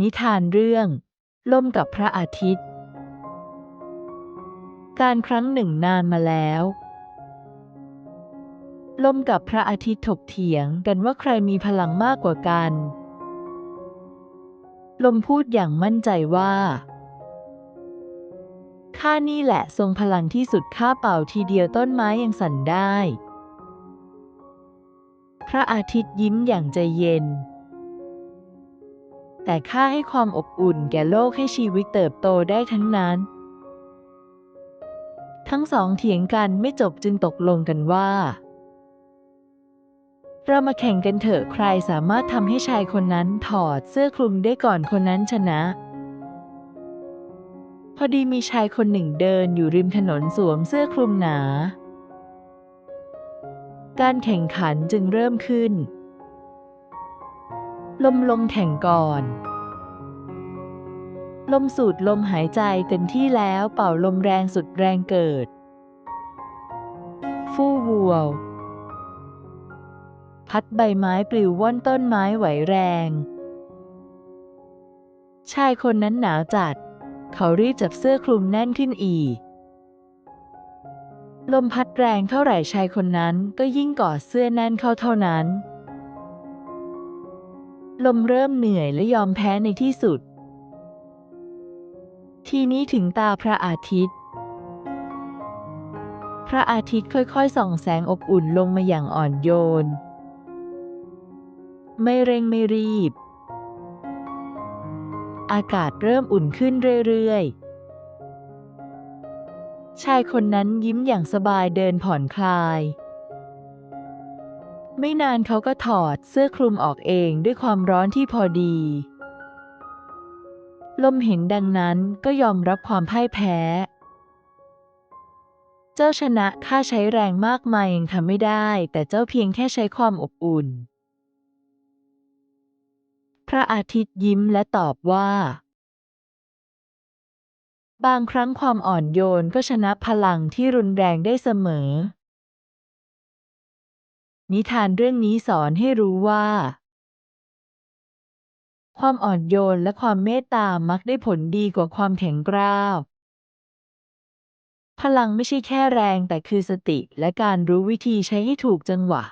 นิทานเรื่อง ล่มกับพระอาทิตย์ การครั้งหนึ่งนานมาแล้ว ล่มกับพระอาทิตย์ถกเถียงกันว่าใครมีพลังมากกว่ากัน ลมพูดอย่างมั่นใจว่า ข้านี่แหละทรงพลังที่สุดข้าเป่าทีเดียวต้นไม้ยังสั่นได้ พระอาทิตย์ยิ้มอย่างใจเย็น แต่ข้าให้ความอบอุ่นแก่โลกให้ชีวิตเติบโตได้ทั้งนั้น ทั้งสองเถียงกันไม่จบจึงตกลงกันว่า เรามาแข่งกันเถอะใครสามารถทำให้ชายคนนั้นถอดเสื้อคลุมได้ก่อนคนนั้นชนะ พอดีมีชายคนหนึ่งเดินอยู่ริมถนนสวมเสื้อคลุมหนา การแข่งขันจึงเริ่มขึ้น ลมลงแข่งก่อน ลมสูดลมหายใจเต็มที่แล้วเป่าลมแรงสุดแรงเกิด ฟู่วัว พัดใบไม้ปลิวว่อนต้นไม้ไหวแรง ชายคนนั้นหนาวจัด เขารีบจับเสื้อคลุมแน่นขึ้นอีก ลมพัดแรงเท่าไหร่ชายคนนั้นก็ยิ่งกอดเสื้อแน่นเข้าเท่านั้น ลมเริ่มเหนื่อยและยอมแพ้ในที่สุด ทีนี้ถึงตาพระอาทิตย์ พระอาทิตย์ค่อยๆ ส่องแสงอบอุ่นลงมาอย่างอ่อนโยน ไม่เร่งไม่รีบ อากาศเริ่มอุ่นขึ้นเรื่อยๆ ชายคนนั้นยิ้มอย่างสบายเดินผ่อนคลาย ไม่นานเขาก็ถอดเสื้อคลุมออกเองด้วยความร้อนที่พอดี ลมเห็นดังนั้นก็ยอมรับความพ่ายแพ้ เจ้าชนะข้าใช้แรงมากมายยังทำไม่ได้ แต่เจ้าเพียงแค่ใช้ความอบอุ่น พระอาทิตย์ยิ้มและตอบว่า บางครั้งความอ่อนโยนก็ชนะพลังที่รุนแรงได้เสมอ นิทานเรื่องนี้สอนให้รู้ว่า ความอ่อนโยนและความเมตตามักได้ผลดีกว่าความแข็งกร้าว พลังไม่ใช่แค่แรงแต่คือสติและการรู้วิธีใช้ให้ถูกจังหวะ